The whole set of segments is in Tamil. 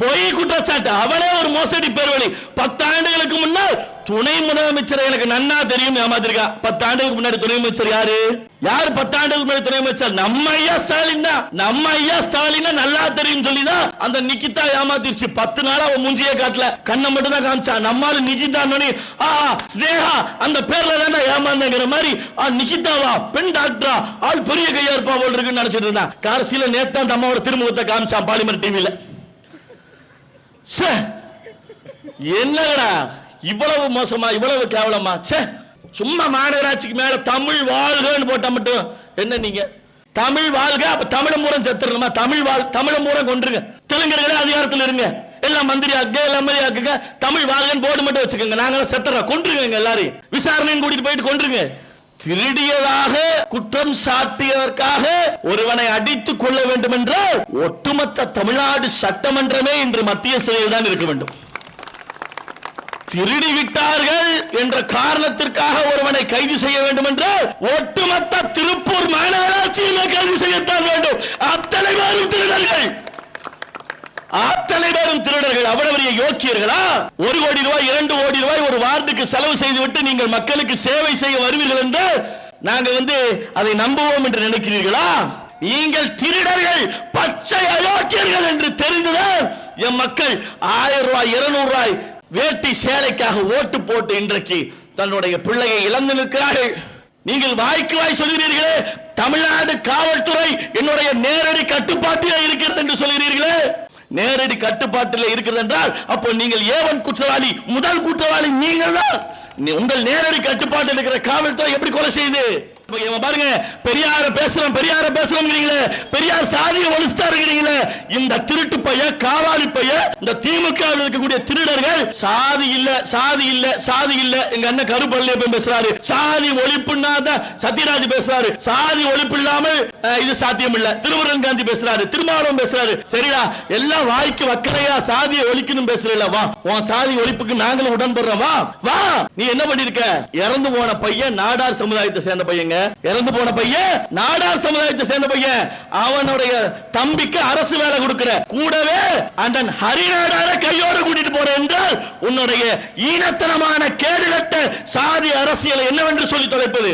பொய் குற்றச்சாட்டு. அவனே ஒரு மோசடி பேர்வழி. பத்து ஆண்டுகளுக்கு முன்னால் துணை முதலமைச்சர் எனக்கு நன்னா தெரியும் ஏமாத்திருக்கா. பத்து ஆண்டுகளுக்கு முன்னாடி துணை அமைச்சர் யாரு? யார் பத்து ஆண்டுகளுக்கு முன்னாடி துணை அமைச்சர் நம்ம ஐயா ஸ்டாலின் தான். நம்ம ஐயா ஸ்டாலின் நல்லா தெரியும் சொல்லிதான் அந்த நிக்கிதா ஏமாத்திருச்சு. பத்து நாளா அவன் மூஞ்சியே காட்டல. கண்ணை மட்டும் தான் காமிச்சா. நம்மால நிகிதா ஆ ஸ்னேகா அந்த பேர்ல தான் ஏமாந்தங்கிற மாதிரி ஆ நிக்கிதாவா? பெண் டாக்டரா? ஆள் பெரிய கையா இருப்பா போல் இருக்குன்னு நினைச்சிட்டு இருந்தான். கடைசியில நேத்தான் அந்த அம்மாவோட திருமுகத்தை காமிச்சான் பாலிமர் டிவியில என்னடா இவ்வளவு மோசமா இவ்வளவு கேவலமா? ச்சே. சும்மா மாநகராட்சிக்கு மேல தமிழ் வாழ்கன்னு போட்டா மட்டும் என்ன நீங்க? தமிழ் வாழ்க அப்ப தமிழ மூலம் செத்துருமா தமிழ் வாழ் தமிழ மூலம் கொண்டுருங்க தெலுங்கர்களே அதிகாரத்தில் இருங்க. எல்லாம் மந்திரி ஆக்குங்க எல்லாம் மந்திரி ஆக்குங்க. தமிழ் வாழ்கன்னு போர்டு மட்டும் வச்சுக்கோங்க. நாங்களாம் செத்துறோம். கொண்டுருங்க எல்லாரையும். விசாரணைன்னு கூட்டிட்டு போயிட்டு கொண்டுருங்க திருடியதாக குற்றம் சாட்டியதற்காக ஒருவனை அடித்துக் கொள்ள வேண்டும் என்றால் ஒட்டுமொத்த தமிழ்நாடு சட்டமன்றமே இன்று மத்திய சிறையில் தான் இருக்க வேண்டும். திருடி விட்டார்கள் என்ற காரணத்திற்காக ஒருவனை கைது செய்ய வேண்டும் என்றால் ஒட்டுமொத்த திருப்பூர் மாநகராட்சியில் கைது செய்யத்தான் வேண்டும். அத்தனை பேரும் திருடர்கள். ஆற்றலை பெறும் திருடர்கள் அவ்வளவு யோக்கியர்களா? ஒரு கோடி ரூபாய் இரண்டு கோடி ரூபாய் ஒரு வார்டுக்கு செலவு செய்துவிட்டு நீங்கள் மக்களுக்கு சேவை செய்ய வருவீர்கள் என்று நாங்கள் வந்து அதை நம்புவோம் என்று நினைக்கிறீர்களா? நீங்கள் திருடர்கள் பச்சை அயோக்கியர்கள் என்று தெரிந்துதான் என் மக்கள் ஆயிரம் ரூபாய் இருநூறு ரூபாய் வேட்டி சேலைக்காக ஓட்டு போட்டு இன்றைக்கு தன்னுடைய பிள்ளையை இழந்து நிற்கிறார்கள். நீங்கள் வாய்க்கு வாய் சொல்கிறீர்களே தமிழ்நாடு காவல்துறை என்னுடைய நேரடி கட்டுப்பாட்டில் இருக்கிறது என்று சொல்கிறீர்களே. நேரடி கட்டுப்பாட்டில் இருக்கிறது என்றால் அப்போ நீங்கள் ஏவன் குற்றவாளி முதல் குற்றவாளி நீங்கள் தான் உங்கள் நேரடி கட்டுப்பாட்டில் இருக்கிற காவல்துறை எப்படி கொலை செய்யுது பாருங்க பெரியார பேசுறோம் பெரியார பேசுறோம்ங்கிறீங்களே பெரியார் சாதிய ஒழிச்சிட்டாருங்கிறீங்களே இந்த திருட்டு பைய காவாலி பைய இந்த திமுக இருக்கக்கூடிய திருடர்கள் சாதி இல்ல சாதி இல்ல சாதி இல்ல எங்க அண்ணன் கருப்பள்ளியப்பன் பேசுறாரு. சாதி ஒழிப்புன்னா சத்யராஜ் பேசுறாரு. சாதி ஒழிப்பு இல்லாமல் இது சாத்தியம் இல்ல. திருமுருகன் காந்தி பேசுறாரு திருமாவளவன் பேசுறாரு. சரிடா எல்லாம் வாய்க்கு வக்கலையா சாதியை ஒழிக்கணும் பேசுறல வா. உன் சாதி ஒழிப்புக்கு நாங்களும் உடன்படுறோம் வா. வா. நீ என்ன பண்ணிருக்க? இறந்து போன பையன் நாடார் சமுதாயத்தை சேர்ந்த பையங்க. இறந்து போன பையன் நாடார் சமுதாயத்தை சேர்ந்த பையன். அவனுடைய தம்பிக்கு அரசு வேலை கொடுக்கிற. கூடவே அந்த ஹரிநாடார கையோடு கூட்டிட்டு போற என்றால் உன்னுடைய ஈனத்தனமான கேடுகட்ட சாதி அரசியலை என்னவென்று சொல்லி தொலைப்பது?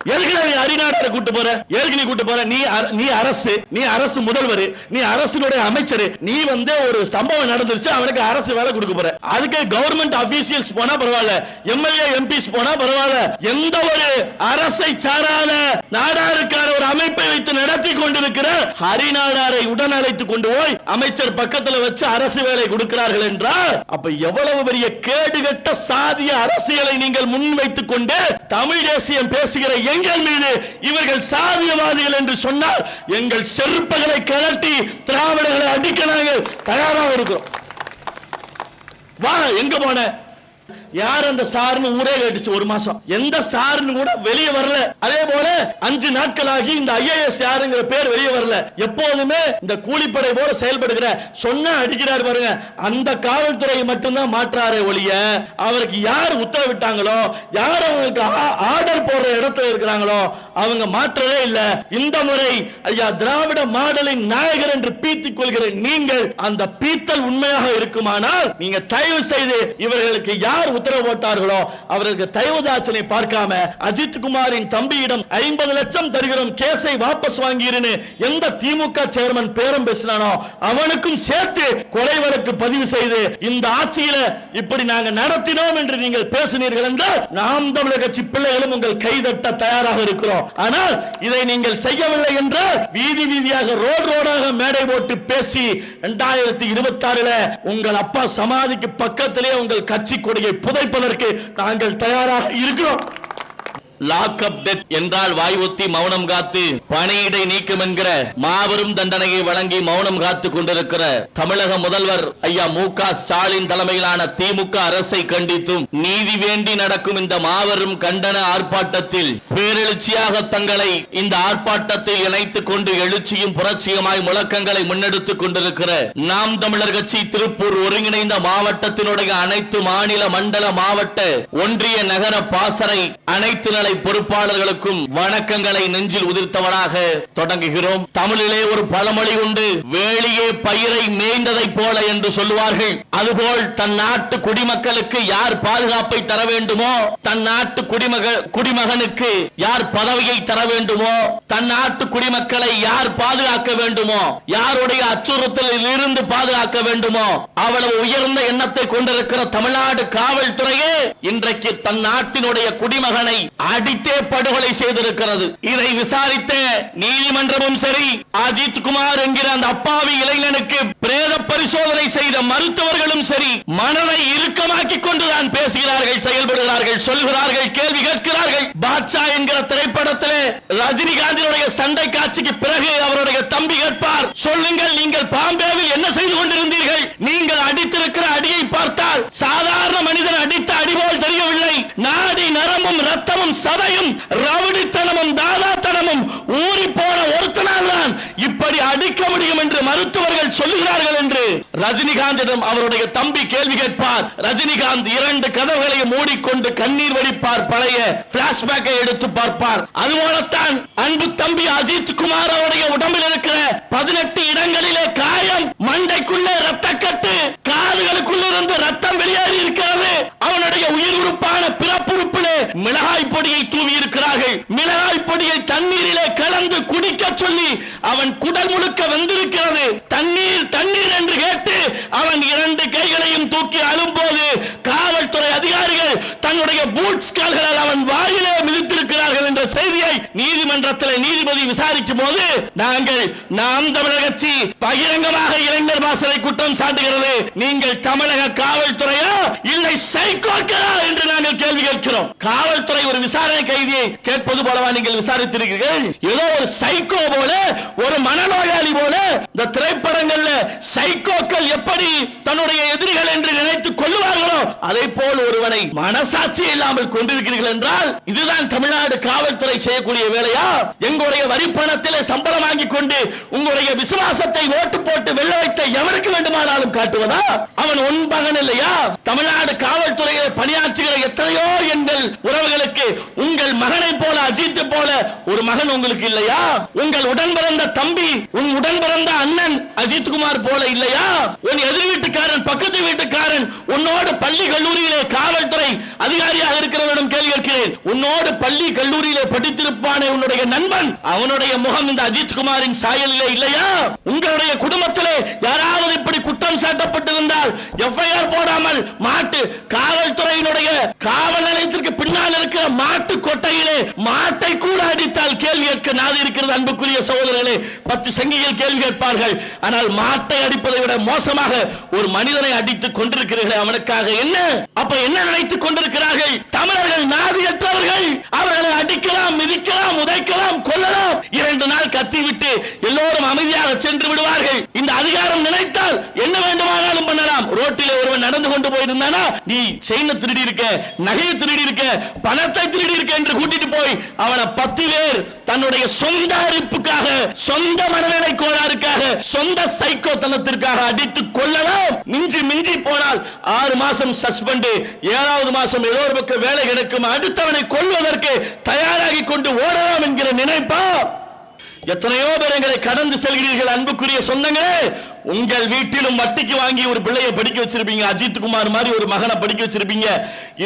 எதுக்கு நீ அரிநாடரை கூட்டு போற? எதுக்கு நீ கூட்டு போற? நீ நீ அரசு நீ அரசு முதல்வர் நீ அரசினுடைய அமைச்சர் நீ வந்து ஒரு சம்பவம் நடந்துருச்சு அவனுக்கு அரசு வேலை கொடுக்க போற. அதுக்கு கவர்மெண்ட் அபிஷியல்ஸ் போனா பரவாயில்ல எம்எல்ஏ எம்பிஸ் போனா பரவாயில்ல எந்த ஒரு அரசை சாராத நாடாருக்கான ஒரு அமைப்பை வைத்து நடத்தி கொண்டிருக்கிற ஹரிநாடாரை உடன் அழைத்து கொண்டு போய் அமைச்சர் பக்கத்துல வச்சு அரசு வேலை கொடுக்கிறார்கள் என்றால் அப்ப எவ்வளவு பெரிய கேடுகட்ட சாதிய அரசியலை நீங்கள் முன்வைத்துக் கொண்டு தமிழ் தேசியம் பேசுகிற எங்கள் மீது இவர்கள் சாதியவாதிகள் என்று சொன்னால் எங்கள் செருப்புகளை கழட்டி திராவிடர்களை அடிக்க நாங்கள் தயாராக இருக்கிறோம். வா எங்க போன? யார் அந்த சார்னு ஊரே கேட்டுச்சு ஒரு மாசம். எந்த சார்னு கூட வெளியே வரல. அதே போல அஞ்சு நாட்களாகி இந்த ஐஏஎஸ் யாருங்கிற பேர் வெளியே வரல. எப்போதுமே இந்த கூலிப்படை போல செயல்படுகிற சொன்ன அடிக்கிறார் பாருங்க. அந்த காவல்துறையை மட்டும்தான் மாற்றாரே ஒழிய அவருக்கு யார் உத்தரவிட்டாங்களோ யார் அவங்களுக்கு ஆர்டர் போடுற இடத்துல இருக்கிறாங்களோ அவங்க மாற்றவே இல்லை. இந்த முறை ஐயா திராவிட மாடலின் நாயகர் என்று பீத்திக் கொள்கிற நீங்கள் அந்த பீத்தல் உண்மையாக இருக்குமானால் நீங்க தயவு செய்து இவர்களுக்கு யார் உத்தரவு போட்டார்களோ? அவர்களுக்கு தயவுதாச்சனை பார்க்காம அஜித் குமாரின் தம்பியிடம் ஐம்பது லட்சம் தருகிறோம் கேஸை வாபஸ் வாங்கிருன்னு எந்த திமுக சேர்மன் பேரம் பேசினானோ அவனுக்கும் சேர்த்து கொலை வழக்கு பதிவு செய்து இந்த ஆட்சியில இப்படி நாங்க நடத்தினோம் என்று நீங்கள் பேசினீர்கள் என்றால் நாம் தமிழக கட்சி பிள்ளைகளும் உங்கள் கைதட்ட தயாராக இருக்கிறோம். ஆனால் இதை நீங்கள் செய்யவில்லை என்றால் வீதி வீதியாக ரோடு ரோடாக மேடை போட்டு பேசி இரண்டாயிரத்தி இருபத்தி ஆறுல உங்கள் அப்பா சமாதிக்கு பக்கத்திலே உங்கள் கட்சி கொடியை புதைப்பதற்கு நாங்கள் தயாராக இருக்கிறோம். லாக் அப் டெத் என்றால் வாய் ஒத்தி மௌனம் காத்து பணியிடை நீக்கம் என்கிற மாபெரும் தண்டனையை வழங்கி மௌனம் காத்து கொண்டிருக்கிற தமிழக முதல்வர் ஐயா மு ஸ்டாலின் தலைமையிலான திமுக அரசை கண்டித்தும் நீதி வேண்டி நடக்கும் இந்த மாபெரும் கண்டன ஆர்ப்பாட்டத்தில் பேரெழுச்சியாக தங்களை இந்த ஆர்ப்பாட்டத்தில் இணைத்துக் கொண்டு எழுச்சியும் புரட்சியுமாய் முழக்கங்களை முன்னெடுத்துக் கொண்டிருக்கிற நாம் தமிழர் கட்சி திருப்பூர் ஒருங்கிணைந்த மாவட்டத்தினுடைய அனைத்து மாநில மண்டல மாவட்ட ஒன்றிய நகர பாசறை அனைத்து நிலை அத்தனை பொறுப்பாளர்களுக்கும் வணக்கங்களை நெஞ்சில் உதிர்த்தவனாக தொடங்குகிறோம். தமிழிலே ஒரு பழமொழி உண்டு வேலியே பயிரை மேய்ந்ததை போல என்று சொல்லுவார்கள். அதுபோல் தன் நாட்டு குடிமக்களுக்கு யார் பாதுகாப்பை தர வேண்டுமோ தன் நாட்டு குடிமக குடிமகனுக்கு யார் பதவியை தர வேண்டுமோ தன் நாட்டு குடிமக்களை யார் பாதுகாக்க வேண்டுமோ யாருடைய அச்சுறுத்தலில் இருந்து பாதுகாக்க வேண்டுமோ அவ்வளவு உயர்ந்த எண்ணத்தை கொண்டிருக்கிற தமிழ்நாடு காவல்துறையே இன்றைக்கு தன் நாட்டினுடைய குடிமகனை அடித்தே படுகொலை செய்திருக்கிறது. இதை விசாரித்த நீதிமன்றமும் சரி அஜித் குமார் என்கிற அந்த அப்பாவி இளைஞனுக்கு பிரேத பரிசோதனை செய்த மருத்துவர்களும் சரி மனதை இறுக்கமாக்கி கொண்டுதான் பேசுகிறார்கள் செயல்படுகிறார்கள் சொல்கிறார்கள் கேள்வி கேட்கிறார்கள். பாட்சா என்கிற திரைப்படத்திலே ரஜினிகாந்தினுடைய சண்டை காட்சிக்கு பிறகு அவருடைய தம்பி கேட்பார் சொல்லுங்கள் நீங்கள் பாம்பேவில் என்ன செய்து கொண்டிருந்தீர்கள்? நீங்கள் அடித்திருக்கிற அடியை பார்த்தால் சாதாரண மனிதன் அடித்தார் நாடி ரத்தமும் சதையும் ரவுடித்தனமும் தாதாத்தனமும் ஊறி போன ஒருத்தனால் தான் இப்படி அடிக்க முடியும் என்று மருத்துவர்கள் சொல்லுகிறார்கள் என்று ரஜினிகாந்திடம் அவருடைய தம்பி கேள்வி கேட்பார். ரஜினிகாந்த் இரண்டு கதவுகளை மூடிக்கொண்டு கண்ணீர் வடிப்பார். பழைய பிளாஷ்பேக்கை எடுத்து பார்ப்பார். அதுபோலத்தான் அன்பு தம்பி அஜித் குமார் அவருடைய உடம்பில் இருக்கிற பதினெட்டு இடங்களிலே காயம் மண்டைக்குள்ளே ரத்தக்கட்டு காதுகளுக்குள்ள இருந்து ரத்தம் வெளியேறி இருக்கிறது. அவனுடைய உயிர் உறுப்பான பிறப்புறுப்பிலே மிளகாய் பொடியை தூவி இருக்கிறார்கள். மிளகாய் பொடியை தண்ணீரிலே கலந்து குடிக்க சொல்லி அவன் குடல் முழுக்க வந்திருக்கிறது. தண்ணீர் தண்ணீர் என்று கேட்டு அவன் இரண்டு கைகளையும் தூக்கி அழும்போது காவல்துறை அதிகாரிகள் தன்னுடைய பூட்ஸ் கால்களால் அவன் வாயிலே மிதித்திருக்கிறார்கள் என்ற செய்தியை நீதிமன்றத்தில் நீதிபதி விசாரிக்கும் போது நாங்கள் நாம் தமிழக கட்சி பகிரங்கமாக இளைஞர் வாசலை குற்றம் சாட்டுகிறது. நீங்கள் தமிழக காவல்துறையா? இல்லை சைக்கோக்களா என்று நாங்கள் கேள்வி கேட்கிறோம். காவல்துறை ஒரு விசாரணை கைதியை கேட்பது போலவா நீங்கள் விசாரித்திருக்கிறீர்கள்? ஏதோ ஒரு சைக்கோ போல ஒரு மனநோயாளி போல இந்த திரைப்படங்கள்ல சைக்கோக்கள் எப்படி தன்னுடைய எதிரிகள் என்று நினைத்துக் கொள்ளும் அதை போல் ஒருவனை மனசாட்சி இல்லாமல் கொண்டிருக்கிறீர்கள் என்றால் இதுதான் தமிழ்நாடு காவல்துறை செய்யக்கூடிய வேலையா? எங்களுடைய வரி பணத்திலே சம்பளம் வாங்கி கொண்டு உங்களுடைய விசுவாசத்தை ஓட்டு போட்டு வெள்ள வைத்த எவனுக்கு வேண்டுமானாலும் காட்டுவதா? அவன் உன் மகன் இல்லையா? தமிழ்நாடு காவல்துறையில் பணியாற்றுகிற எத்தனையோ எங்கள் உறவுகளுக்கு உங்கள் மகனை போல அஜித் போல ஒரு மகன் உங்களுக்கு இல்லையா? உங்கள் உடன் பிறந்த தம்பி உன் உடன் பிறந்த அண்ணன் அஜித் குமார் போல இல்லையா? உன் எதிர் வீட்டுக்காரன் பக்கத்து வீட்டுக்காரன் உன்னோடு பள்ளி கல்லூரியிலே காவல்துறை அதிகாரியாக இருக்கிறவரிடம் கேள்வி கேட்கிறேன். உன்னோடு பள்ளி கல்லூரியிலே படித்திருப்பானே உன்னுடைய நண்பன் அவனுடைய முகம் இந்த அஜித் குமாரின் சாயலிலே இல்லையா? உங்களுடைய குடும்பத்திலே யாராவது இப்படி குற்றம் சாட்டப்பட்டிருந்தால் எஃப்ஐஆர் போடாமல் மாட்டு காவல்துறையினுடைய காவல் நிலையத்திற்கு பின்னால் இருக்கிற மாட்டு கொட்டையிலே மாட்டை கூட அடித்தால் கேள்வி கேட்க நாதி இருக்கிறது அன்புக்குரிய சகோதரர்களே. பத்து சங்கிகள் கேள்வி கேட்பார்கள். ஆனால் மாட்டை அடிப்பதை விட மோசமாக ஒரு மனிதனை அடித்துக் கொண்டிருக்கிறீர்கள் அவனுக்காக என்ன? அப்ப என்ன நினைத்துக் கொண்டிருக்கிறார்கள்? தமிழர்கள் நாதியற்றவர்கள் அவர்களை அடிக்கலாம் மிதிக்கலாம் உதைக்கலாம் கொல்லலாம். இரண்டு நாள் கத்திவிட்டு எல்லோரும் அமைதியாக சென்று விடுவார்கள். இந்த அதிகாரம் நினைத்தால் என்ன வேண்டுமானாலும் பண்ணலாம் ரோட்டிலே ஒருவன் நடந்து கொண்டு போயிருந்தானா? நீ செயின திருடி இருக்க நகையை திருடி இருக்க பணத்தை திருடி இருக்க என்று கூட்டிட்டு போய் அவனை பத்து பேர் தன்னுடைய சொந்த அரிப்புக்காக சொந்த மனநிலை கோளாறுக்காக சொந்த சைக்கோ தனத்திற்காக அடித்து கொள்ளலாம். மிஞ்சி மிஞ்சி போனால் ஆறு மாசம் சஸ்பெண்ட் ஏழாவது மாசம் ஏதோ ஒரு பக்கம் வேலை கிடைக்கும் அடுத்தவனை கொள்வதற்கு தயாராகி கொண்டு ஓடலாம் என்கிற நினைப்பா. எத்தனையோ பேர் எங்களை கடந்து செல்கிறீர்கள் அன்புக்குரிய சொந்தங்களே. உங்கள் வீட்டிலும் வட்டிக்கு வாங்கி ஒரு பிள்ளையை படிக்க வச்சிருப்பீங்க. அஜித் குமார் மாதிரி ஒரு மகனை படிக்க வச்சிருப்பீங்க.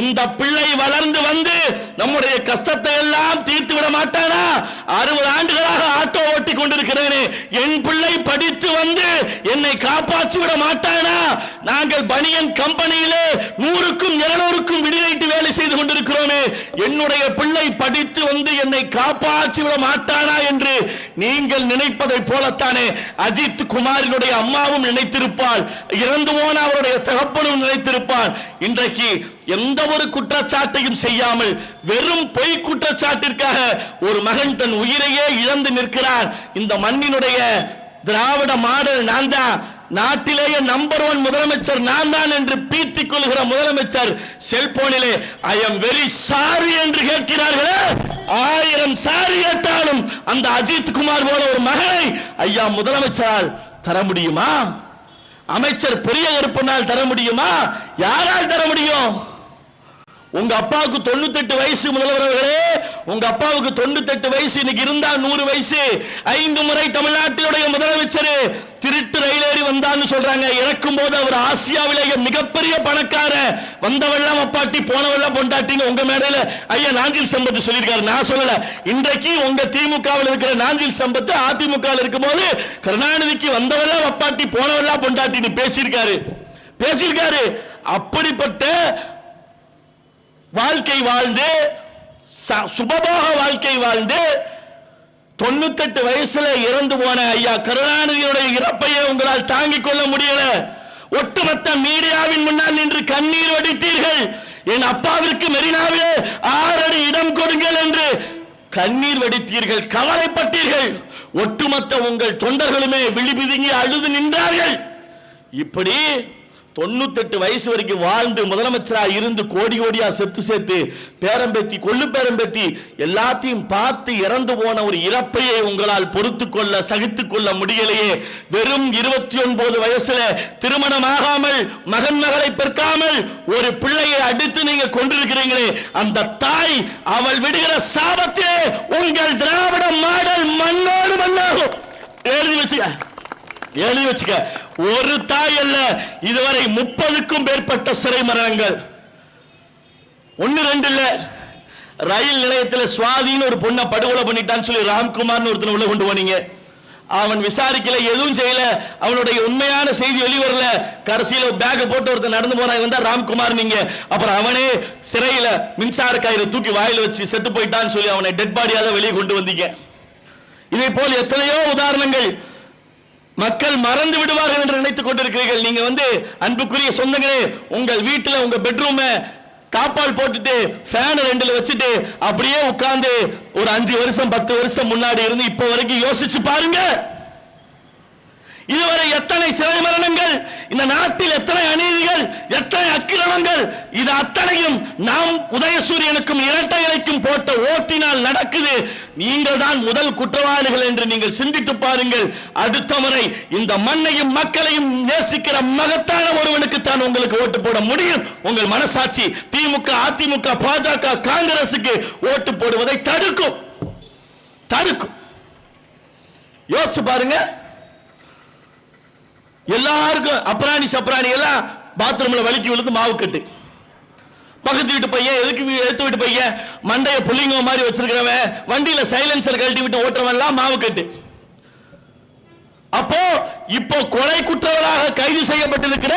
இந்த பிள்ளை வளர்ந்து வந்து நம்முடைய கஷ்டத்தை எல்லாம் தீர்த்து விட மாட்டானா? அறுபது ஆண்டுகளாக ஆட்டோ ஓட்டி கொண்டிருக்கிறேன் என் பிள்ளை படித்து வந்து என்னை காப்பாற்றி விட மாட்டானா? நாங்கள் பனியன் கம்பெனியிலே நூறுக்கும் இருநூறுக்கும் விடுநைட்டு வேலை செய்து கொண்டிருக்கிறோமே. என்னுடைய பிள்ளை படித்து வந்து என்னை காப்பாற்றி விட மாட்டானா என்று நீங்கள் நினைப்பதை போலத்தானே அஜித் குமாரினுடைய அம்மாவும் நினைத்திருப்பாள். இறந்து போன அவருடைய தகப்பனும் நினைத்திருப்பான் இன்றைக்கு எந்த ஒரு குற்றச்சாட்டையும் செய்யாமல் வெறும் பொய் குற்றச்சாட்டிற்காக ஒரு மகன் தன் உயிரையே இழந்து நிற்கிறான் இந்த மண்ணினுடைய திராவிட மாடல் நான் தான் நாட்டிலேயே நம்பர் ஒன் முதலமைச்சர் நான் தான் என்று பீத்திக் கொள்கிற முதலமைச்சர் செல்போனிலே ஐ எம் வெரி சாரி என்று கேட்கிறார்களே. ஆயிரம் சாரி கேட்டாலும் அந்த அஜித் குமார் போல ஒரு மகனை ஐயா முதலமைச்சரால் தர முடியுமா? அமைச்சர் பெரிய கருப்பனால் தர முடியுமா? யாரால் தர முடியும்? உங்க அப்பாவுக்கு தொண்ணூத்தெட்டு வயசு முதல்வர்களே உங்க அப்பாவுக்கு தொண்ணூத்தெட்டு வயசு இன்னைக்கு இருந்தா நூறு வயசு. ஐந்து முறை தமிழ்நாட்டினுடைய முதலமைச்சர் திருட்டு ரயிலேறி வந்தான்னு சொல்றாங்க. இறக்கும் போது அவர் ஆசியாவிலேயே மிகப்பெரிய பணக்கார வந்தவெல்லாம் அப்பாட்டி போனவெல்லாம் பொண்டாட்டின்னு உங்க மேடையில ஐயா நாஞ்சில் சம்பத்து சொல்லியிருக்காரு. நான் சொல்லல. இன்றைக்கு உங்க திமுகவில் இருக்கிற நாஞ்சில் சம்பத்து அதிமுக இருக்கும்போது கருணாநிதிக்கு வந்தவெல்லாம் அப்பாட்டி போனவெல்லாம் பொண்டாட்டின்னு பேசியிருக்காரு. பேசியிருக்காரு. அப்படிப்பட்ட வாழ்க்கை வாழ்ந்து ச- சுபபோக வாழ்க்கை வாழ்ந்து தொண்ணூத்தெட்டு வயசுல இறந்து போன ஐயா கருணாநிதியுடைய இறப்பையே உங்களால் தாங்கிக் கொள்ள முடியல. ஒட்டுமொத்த மீடியாவின் முன்னால் நின்று கண்ணீர் வடித்தீர்கள். என் அப்பாவிற்கு மெரினாவிலே ஆறடி இடம் கொடுங்கள் என்று கண்ணீர் வடித்தீர்கள் கவலைப்பட்டீர்கள். ஒட்டுமொத்த உங்கள் தொண்டர்களுமே விழிபிதுங்கி அழுது நின்றார்கள். இப்படி தொண்ணூத்தெட்டு வயசு வரைக்கும் வாழ்ந்து முதலமைச்சராக இருந்து கோடி கோடியா செத்து சேர்த்து பேரம்பேத்தி கொள்ளு பேரம்பேத்தி எல்லாத்தையும் பார்த்து இறந்து போன ஒரு இறப்பையே உங்களால் பொறுத்து கொள்ள சகித்து கொள்ள முடியலையே. வெறும் இருபத்தி ஒன்பது வயசுல திருமணம் ஆகாமல் மகன் மகளை பெற்காமல் ஒரு பிள்ளையை அடித்து நீங்க கொண்டிருக்கிறீங்களே அந்த தாய் அவள் விடுகிற சாபத்தே உங்கள் திராவிட மாடல் மண்ணோடு மண்ணாகும். எழுதி வச்சுக்க. எழுதி வச்சுக்க. ஒரு தாய் அல்ல இதுவரை முப்பதுக்கும் மேற்பட்ட சிறை மரணங்கள். ஒன்னு ரெண்டு இல்ல ரயில் நிலையத்தில் சுவாதின்னு ஒரு பொண்ணை படுகொலை பண்ணிட்டான்னு சொல்லி ராம்குமார்னு ஒருத்தனை உள்ள கொண்டு போனீங்க. அவன் விசாரிக்கல எதுவும் செய்யல. அவனுடைய உண்மையான செய்தி வெளிவரல. கடைசியில பேக் போட்டு ஒருத்தன் நடந்து போறான் இருந்தா ராம்குமார் நீங்க. அப்புறம் அவனே சிறையில மின்சார கயிறு தூக்கி வாயில் வச்சு செத்து போயிட்டான்னு சொல்லி அவனை டெட் பாடியாக வெளியே கொண்டு வந்தீங்க. இதை போல் எத்தனையோ உதாரணங்கள். மக்கள் மறந்து விடுவார்கள் என்று நினைத்துக் கொண்டிருக்கிறீர்கள். நீங்க வந்து அன்புக்குரிய சொந்தங்களே உங்கள் வீட்டுல உங்க பெட்ரூம் தாப்பால் போட்டுட்டு ஃபேன் ரெண்டுல வச்சுட்டு அப்படியே உட்கார்ந்து ஒரு அஞ்சு வருஷம் பத்து வருஷம் முன்னாடி இருந்து இப்ப வரைக்கும் யோசிச்சு பாருங்க. இதுவரை எத்தனை சிறை மரணங்கள் இந்த நாட்டில் எத்தனை அநீதிகள் எத்தனை அக்கிரமங்கள் இது அத்தனையும் நாம் உதயசூரியனுக்கும் இரட்டை இலைக்கும் போட்ட ஓட்டினால் நடக்குது. நீங்கள் தான் முதல் குற்றவாளிகள் என்று நீங்கள் சிந்தித்து பாருங்கள். அடுத்த முறை இந்த மண்ணையும் மக்களையும் நேசிக்கிற மகத்தான ஒருவனுக்கு தான் உங்களுக்கு ஓட்டு போட முடியும். உங்கள் மனசாட்சி திமுக அதிமுக பாஜக காங்கிரசுக்கு ஓட்டு போடுவதை தடுக்கும். தடுக்கும். யோசிச்சு பாருங்க. எல்லாருக்கும் அப்ராணி சப்ராணி எல்லாம் பாத்ரூம்ல வலிக்கு விழுந்து மாவு கட்டு. பக்கத்து வீட்டு பையன் எதுக்கு எடுத்து விட்டு வீட்டு பையன்? மண்டைய புள்ளிங்க மாதிரி வச்சிருக்கிறவன். வண்டியில சைலன்சர் கழட்டி விட்டு ஓட்டுறவன்லாம் மாவு கட்டு. அப்போ இப்போ கொலை குற்றவாளாக கைது செய்யப்பட்டிருக்கிற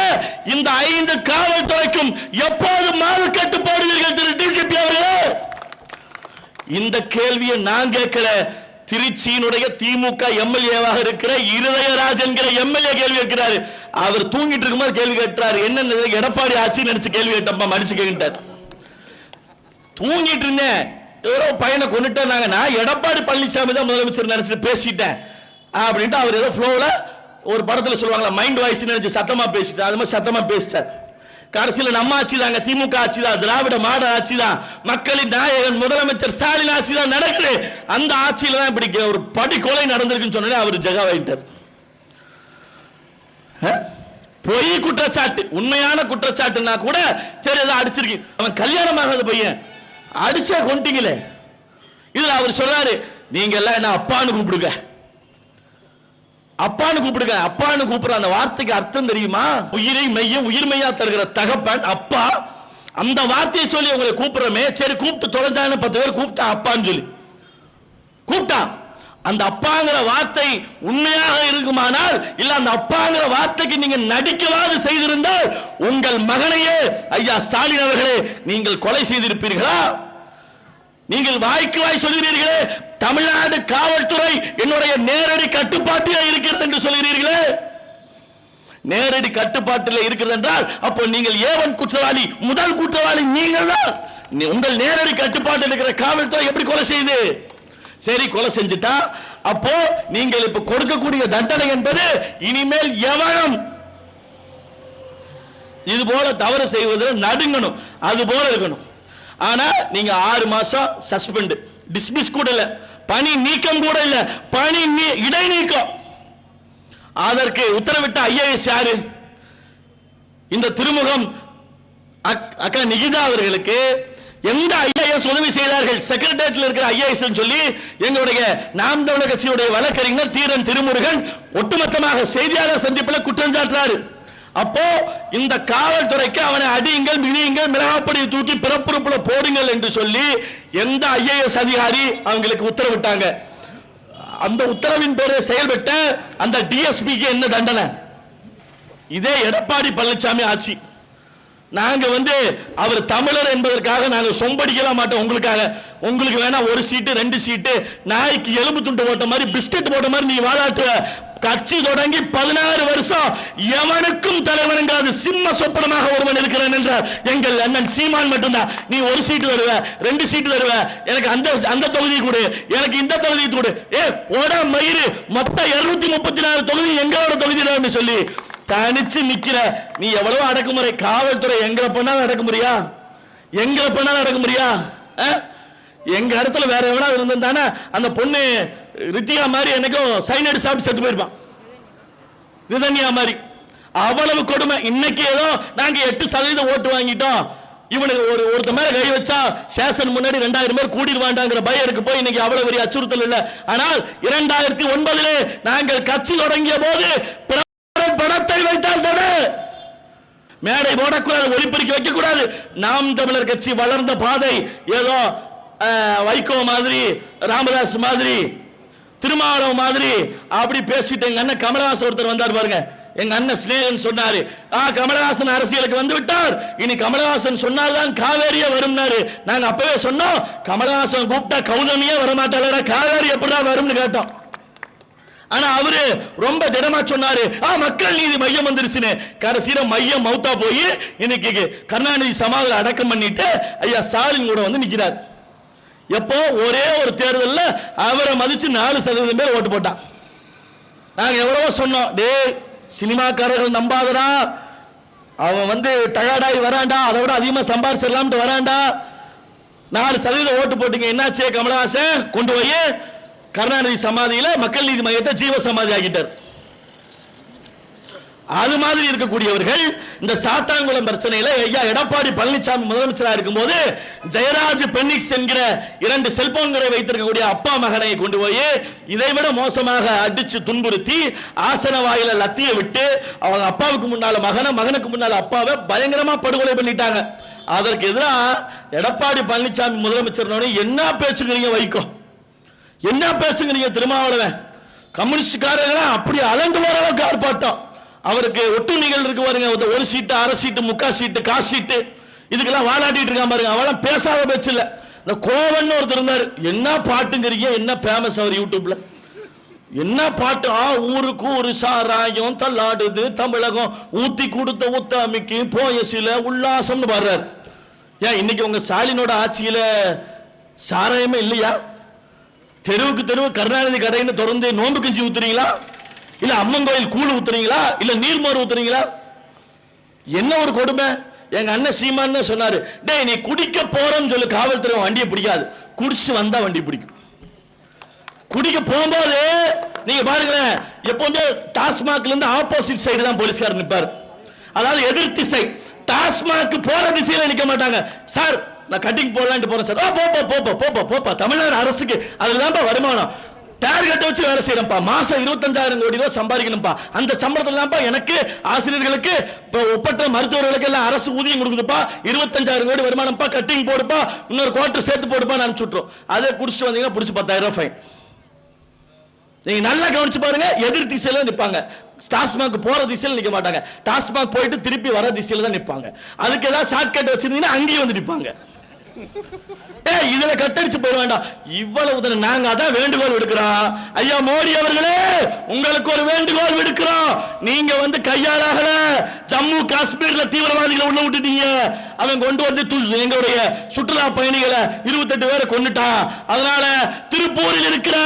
இந்த ஐந்து காவல்துறைக்கும் எப்போது மாவு கட்டு போடுவீர்கள் திரு டிஜிபி அவர்களே? இந்த கேள்வியை நான் கேட்கல. திருச்சியினுடைய திமுக எம்எல்ஏவாக இருக்கிற இருதயராஜ் என்கிற எம்எல்ஏ கேள்வி இருக்கிறாரு அவர் தூங்கிட்டு இருக்கும்போது கேள்வி கேட்டார் என்ன எடப்பாடி ஆட்சி நினைச்சு கேள்வி கேட்டப்பா? மடிச்சு கேட்டார் தூங்கிட்டு இருந்தேன். ஏதோ பையனை கொண்டுட்டாங்க நான் எடப்பாடி பழனிசாமி தான் முதலமைச்சர் நினைச்சிட்டு பேசிட்டேன். அப்படின்ட்டு அவர் ஏதோ ஃப்ளோவில் ஒரு படத்துல சொல்லுவாங்களா மைண்ட் வாய்ஸ் நினைச்சு சத்தமா பேசிட்டார் அது மாதிரி சத்தமா பேசிட்டார். கடைசியில் நம்ம ஆட்சி தாங்க திமுக ஆட்சி தான் திராவிட மாடல் ஆட்சி தான் மக்களின் நாயகன் முதலமைச்சர் ஸ்டாலின் ஆட்சி தான் நடக்குது. அந்த ஆட்சியில் தான் இப்படி ஒரு படி கொலை நடந்திருக்குன்னு சொன்னே அவர் ஜெகா வாங்கிட்டார் பொய் குற்றச்சாட்டு உண்மையான குற்றச்சாட்டுனா கூட சரி ஏதோ அடிச்சிருக்கு. அவன் கல்யாணம் ஆகாத பையன். அடிச்சா கொண்டீங்களே இதுல அவர் சொல்றாரு நீங்க எல்லாம் என்ன அப்பான்னு கூப்பிடுங்க. அப்பான்னு கூப்பிடுங்க அப்பான்னு கூப்பிடுற அந்த வார்த்தைக்கு அர்த்தம் தெரியுமா? உயிரை மையம் உயிர் மையா தருகிற தகப்பன் அப்பா. அந்த வார்த்தையை சொல்லி உங்களை கூப்பிடுறமே. சரி கூப்பிட்டு தொலைஞ்சாங்கன்னு பத்து பேர் கூப்பிட்டா அப்பான்னு சொல்லி. கூப்பிட்டான் அந்த அப்பாங்கிற வார்த்தை உண்மையாக இருக்குமானால் இல்ல அந்த அப்பாங்கிற வார்த்தைக்கு நீங்க நடிக்கவாது செய்திருந்தால் உங்கள் மகனையே ஐயா ஸ்டாலின் அவர்களே நீங்கள் கொலை செய்திருப்பீர்களா? நீங்கள் வாய்க்கு வாய் சொல்கிறீர்களே தமிழ்நாடு காவல்துறை என்னுடைய நேரடி கட்டுப்பாட்டில் இருக்கிறது என்று சொல்கிறீர்களே நேரடி கட்டுப்பாட்டில் இருக்கிறது என்றால் அப்போ நீங்கள் ஏவன் குற்றவாளி முதல் குற்றவாளி நீங்கள் தான் நீ- உங்கள் நேரடி கட்டுப்பாட்டில் இருக்கிற காவல்துறை எப்படி கொலை செய்து? சரி கொலை செஞ்சுட்டா? அப்போ நீங்கள் இப்ப கொடுக்கக்கூடிய தண்டனை என்பது இனிமேல் எவனும் இது போல தவறு செய்வதில் நடுங்கணும். அது போல இருக்கணும். ஆனா நீங்க ஆறு மாசம் சஸ்பெண்ட் டிஸ்மிஸ் கூட இல்ல. பணி நீக்கம் கூட இல்ல. பணி நீ- இடைநீக்கம். அதற்கு உத்தரவிட்ட ஐஏஎஸ் யாரு? இந்த திருமுகம் அக்- அக்கா நிகிதா அவர்களுக்கு எந்த ஐஏஎஸ் உதவி செய்தார்கள்? செக்ரட்டேரியட்ல இருக்கிற ஐஏஎஸ் சொல்லி எங்களுடைய நாம் தமிழக கட்சியுடைய வழக்கறிஞர் தீரன் திருமுருகன் ஒட்டுமொத்தமாக செய்தியாளர் சந்திப்பில் குற்றம் சாட்டுறாரு. அப்போ இந்த காவல்துறைக்கு அவனை அடியுங்கள் மிதியுங்கள் மிளகாப்படி தூக்கி பிறப்புறுப்புல போடுங்கள் என்று சொல்லி எந்த ஐஏஎஸ் அதிகாரி அவங்களுக்கு உத்தரவிட்டாங்க. அந்த உத்தரவின் பேரில் செயல்பட்ட அந்த டிஎஸ்பிக்கு என்ன தண்டனை? இதே எடப்பாடி பழனிசாமி ஆட்சி. நாங்க வந்து அவர் தமிழர் என்பதற்காக நாங்க சொம்படிக்கலாம் மாட்டோம். உங்களுக்காக. உங்களுக்கு வேணா ஒரு சீட்டு ரெண்டு சீட்டு நாய்க்கு எலும்பு துண்டு போட்ட மாதிரி பிஸ்கட் போட்ட மாதிரி நீ வாழாட்டுவ கட்சி தொடங்கி பதினாறு வருஷம் எவனுக்கும் தலைவணங்காது சிம்ம சொப்பனமாக ஒருவன் இருக்கிறான் என்றார். எங்கள் அண்ணன் சீமான் மட்டும்தான். நீ ஒரு சீட்டு வருவ ரெண்டு சீட்டு வருவ எனக்கு அந்த அந்த தொகுதி கொடு. எனக்கு இந்த தொகுதி கொடு. ஏ போட மயிறு. மொத்த இருநூத்தி முப்பத்தி நாலு தொகுதி எங்களோட தொகுதி சொல்லி. தனிச்சு நிக்கிற. நீ எவ்வளவு அடக்குமுறை. காவல்துறை எங்களை பண்ணாலும் அடக்குமுறையா? எங்களை பண்ணாலும் அடக்குமுறையா? ஆ? எங்க இடத்துல வேற எவனா இருந்திருந்தானே அந்த பொண்ணு ரித்தியா மாதிரி எனக்கும் சைனடு சாப்பிட்டு செத்து போயிருப்பான். ரிதன்யா மாதிரி. அவ்வளவு கொடுமை. இன்னைக்கு ஏதோ நாங்க எட்டு சதவீதம் ஓட்டு வாங்கிட்டோம். இவனுக்கு ஒரு ஒருத்த மேல கை வச்சா சேஷன் முன்னாடி ரெண்டாயிரம் பேர் கூடிடுவாண்டாங்கிற பயம் இருக்கு. போய் இன்னைக்கு அவ்வளவு பெரிய அச்சுறுத்தல் இல்லை. ஆனால் இரண்டாயிரத்தி ஒன்பதிலே நாங்கள் கட்சி தொடங்கிய போது பணத்தை வைத்தால் தானே? மேடை போடக்கூடாது ஒளிப்பெருக்கி வைக்க கூடாது நாம் தமிழர் கட்சி வளர்ந்த பாதை ஏதோ வைகோ மாதிரி ராமதாஸ் மாதிரி திருமாவளவன் மாதிரி அப்படி பேசிட்டு எங்க அண்ணன் கமலஹாசன் ஒருத்தர் வந்தார் பாருங்க. எங்க அண்ணன் சிநேகன் சொன்னாரு ஆ கமலஹாசன் அரசியலுக்கு வந்து விட்டார். இனி கமலஹாசன் சொன்னால்தான் காவேரியே வரும்னாரு. நாங்க அப்பவே சொன்னோம் கமலஹாசன் கூப்பிட்டா கௌதமியே வரமாட்டாளா காவேரி எப்படிதான் வரும்னு கேட்டோம். ஆனா அவரு ரொம்ப திடமா சொன்னாரு ஆ மக்கள் நீதி மையம் வந்துருச்சுன்னு. கடைசியில மையம் மௌத்தா போய் இன்னைக்கு கருணாநிதி சமாதில அடக்கம் பண்ணிட்டு ஐயா ஸ்டாலின் கூட வந்து நிக்கிறார். எப்போ? ஒரே ஒரு தேர்தலில் அவரை மதிச்சு நாலு சதவீதம் பேர் ஓட்டு போட்டான். நாங்க எவ்வளவோ சொன்னோம் டேய் சினிமாக்காரர்கள் நம்பாதடா. அவன் வந்து டயர்டாகி வராண்டா அதை விட அதிகமாக சம்பாரிச்சிடலாம்ட்டு வராண்டா நாலு சதவீதம் ஓட்டு போட்டீங்க என்னாச்சு கமலஹாசன்? கொண்டு போய் கருணாநிதி சமாதியில மக்கள் நீதி மையத்தை ஜீவ சமாதி ஆகிட்டார் அது மாதிரி இருக்கக்கூடியவர்கள் இந்த சாத்தாங்குளம் பிரச்சனையில ஐயா எடப்பாடி பழனிசாமி முதலமைச்சரா இருக்கும்போது ஜெயராஜ் பென்னிக்ஸ் என்கிற இரண்டு செல்போன்களை வைத்திருக்கக்கூடிய அப்பா மகனை கொண்டு போய் இதை விட மோசமாக அடிச்சு துன்புறுத்தி ஆசன வாயில லத்திய விட்டு அவங்க அப்பாவுக்கு முன்னால மகனை மகனுக்கு முன்னால அப்பாவை பயங்கரமா படுகொலை பண்ணிட்டாங்க. அதற்கு எதிராக எடப்பாடி பழனிசாமி முதலமைச்சர் என்ன பேச்சுக்கிறீங்க வைக்கும்? என்ன பேசுங்கிறீங்க திருமாவளவன்? கம்யூனிஸ்டுக்காரங்க அப்படி அலண்டு வர அளவுக்கு ஆர்ப்பாட்டம். அவருக்கு ஒட்டுண்ணிகள் இருக்கு பாருங்க. ஒரு- சீட்டு அரை சீட்டு முக்கா சீட்டு காசு சீட்டு. இதுக்கெல்லாம் வாழாட்டிட்டு இருக்கான் பாருங்க. அவெல்லாம் பேசாத பேச்சு இல்ல இந்த கோவன் ஒருத்தர் இருந்தார். என்ன பாட்டுங்கிறீங்க? என்ன ஃபேமஸ் அவர் யூடியூப்ல? என்ன பாட்டு? ஆ ஊருக்கு ஒரு சாராயம் தள்ளாடுது தமிழகம். ஊத்தி கொடுத்த ஊத்தாமிக்கு போய சில உல்லாசம்னு பாடுறாரு. ஏன் இன்னைக்கு உங்க ஸ்டாலினோட ஆட்சியில சாராயமே இல்லையா? தெருவுக்கு தெருவு கருணாநிதி கடைன்னு தொடர்ந்து நோன்பு கஞ்சி ஊத்துறீங்களா? இல்ல அம்மன் கோயில் கூழ் ஊத்துறீங்களா? இல்ல நீர்மோர் ஊத்துறீங்களா? என்ன ஒரு கொடுமை? எங்க அண்ணன் சீமான்னு சொன்னாரு. டேய் நீ குடிக்க போறன்னு சொல்லு காவல்துறை வண்டியை பிடிக்காது. குடிச்சு வந்தா வண்டி பிடிக்கும். குடிக்க போகும்போது நீங்க பாருங்களேன் எப்பவுமே டாஸ்மாக்ல இருந்து ஆப்போசிட் சைடு தான் போலீஸ்காரர் நிற்பார் அதாவது எதிர் திசை. டாஸ்மாக் போற திசையில நிக்க மாட்டாங்க. சார் நான் கட்டிங் போடலான்ட்டு போறேன் சார். போ போப்பா போப்பா போப்பா போப்பா தமிழ்நாடு அரசுக்கு அதுதான்ப்பா வருமானம். டார்கெட்டை வச்சு வேலை செய்யறப்பா மாசம் இருபத்தஞ்சாயிரம் கோடி ரூபாய் சம்பாதிக்கணும்ப்பா. அந்த சம்பளத்துல தான்ப்பா எனக்கு ஆசிரியர்களுக்கு இப்போ ஒப்பற்ற மருத்துவர்களுக்கு எல்லாம் அரசு ஊதியம் கொடுக்குதுப்பா. இருபத்தஞ்சாயிரம் கோடி வருமானம்ப்பா. கட்டிங் போடுப்பா. இன்னொரு குவார்டர் சேர்த்து போடுப்பா அனுப்பிச்சு சுட்டுரும் அதை குடிச்சிட்டு வந்தீங்கன்னா பிடிச்சி பத்தாயிரம் ரூபாய் ஃபைன் நீங்க நல்லா கவனிச்சு பாருங்க. எதிர் திசையில நிப்பாங்க. டாஸ்மாக் போற திசையில நிற்க மாட்டாங்க. டாஸ்மாக் போயிட்டு திருப்பி வர திசையில தான் நிப்பாங்க. அதுக்கு ஏதாவது ஷார்ட்கட் வச்சிருந்தீங்கன்னா அங்கேயும் வந்து நிப்பாங்க. ஏய் இதுல கட்டடிச்சு போயிட வேண்டாம். இவ்வளவு தானே நாங்க அதான் வேண்டுகோள் விடுக்கிறோம். ஐயா மோடி அவர்களே உங்களுக்கு ஒரு வேண்டுகோள் விடுக்கிறோம். நீங்க வந்து கையாளாகல. ஜம்மு காஷ்மீர்ல தீவிரவாதிகளை உள்ள விட்டுட்டீங்க. அவன் கொண்டு வந்து து- எங்களுடைய சுற்றுலா பயணிகளை இருபத்தெட்டு பேரை கொண்டுட்டான் அதனால திருப்பூரில் இருக்கிற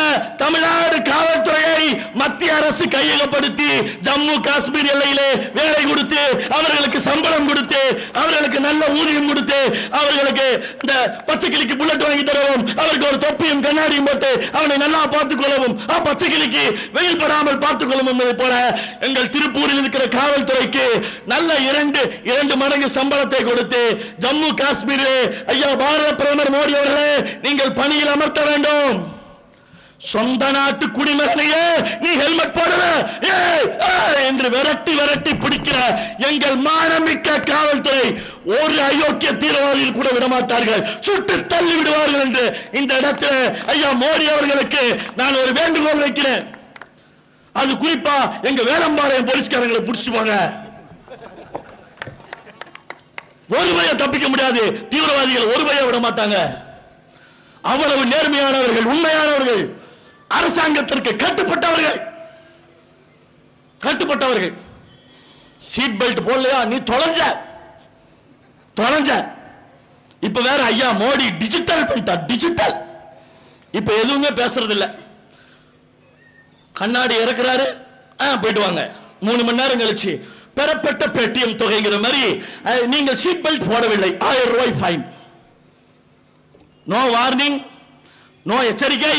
தமிழ்நாடு காவல்துறையை மத்திய அரசு கையகப்படுத்தி ஜம்மு காஷ்மீர் எல்லையிலே வேலை கொடுத்து அவர்களுக்கு சம்பளம் கொடுத்து அவர்களுக்கு நல்ல ஊதியம் கொடுத்து அவர்களுக்கு இந்த பச்சை கிளிக்கு புல்லட் வாங்கி தரவும் அவருக்கு ஒரு தொப்பியும் கண்ணாடியும் போட்டு அவனை நல்லா பார்த்துக் கொள்ளவும் ஆ, பச்சை கிளிக்கு வெயில் படாமல் பார்த்துக் கொள்ளவும் என்பதை போல எங்கள் திருப்பூரில் இருக்கிற காவல்துறைக்கு நல்ல இரண்டு இரண்டு மடங்கு சம்பளத்தை கொடுத்து ஜம்மு காஷ்மீரிலே ஐயா பாரத பிரதமர் மோடி அவர்களே நீங்கள் பணியில் அமர்த்த வேண்டும். சொந்த நாட்டு குடிமகனையே நீ ஹெல்மெட் போடல என்று விரட்டி விரட்டி பிடிக்கிற எங்கள் மானமிக்க காவல்துறை ஒரு அயோக்கிய தீவிரவாதிகள் கூட விடமாட்டார்கள். சுட்டு தள்ளி விடுவார்கள் என்று இந்த இடத்துல ஐயா மோடி அவர்களுக்கு நான் ஒரு வேண்டுகோள் வைக்கிறேன். அது குறிப்பா எங்க வேளம்பாளையம் போலீஸ்காரங்களை பிடிச்சிட்டு போங்க. ஒரு பய தப்பிக்க முடியாது. தீவிரவாதிகள் ஒரு பய விட மாட்டாங்க. அவ்வளவு நேர்மையானவர்கள் உண்மையானவர்கள் அரசாங்கத்திற்கு கட்டுப்பட்டவர்கள். கட்டுப்பட்டவர்கள். சீட் பெல்ட் போடலையா? நீ தொலைஞ்ச. தொலைஞ்ச. இப்ப வேற ஐயா மோடி டிஜிட்டல் பண்ணிட்டா டிஜிட்டல் இப்ப எதுவுமே பேசுறது இல்ல கண்ணாடி இறக்குறாரு. போயிட்டு வாங்க. மூணு மணி நேரம் கழிச்சு பெறப்பட்ட பேடிஎம் தொகைங்கிற மாதிரி நீங்கள் சீட் பெல்ட் போடவில்லை. ஆயிரம் ரூபாய் ஃபைன் நோ வார்னிங் நோ எச்சரிக்கை.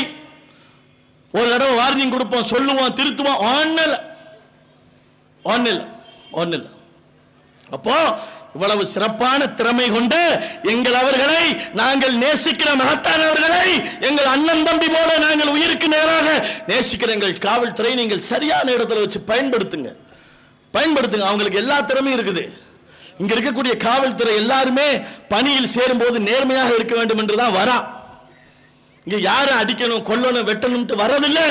ஒரு தடவை வார்னிங் கொடுப்போம் சொல்லுவோம் திருத்துவோம். ஒன்னில் ஒன்னில் ஒன்னில் அப்போ இவ்வளவு சிறப்பான திறமை கொண்டு எங்கள் அவர்களை நாங்கள் நேசிக்கிற மகத்தானவர்களை எங்கள் அண்ணன் தம்பி போல நாங்கள் உயிருக்கு நேராக நேசிக்கிற எங்கள் காவல்துறை நீங்கள் சரியான இடத்துல வச்சு பயன்படுத்துங்க. பயன்படுத்துங்க. அவங்களுக்கு எல்லா திறமையும் இருக்குது. இங்க இருக்கக்கூடிய காவல்துறை எல்லாருமே பணியில் சேரும் போது நேர்மையாக இருக்க வேண்டும் என்று தான் வரான் இங்க யாரும் அடிக்கணும் கொல்லணும் வெட்டணும்ட்டு வரதில்லை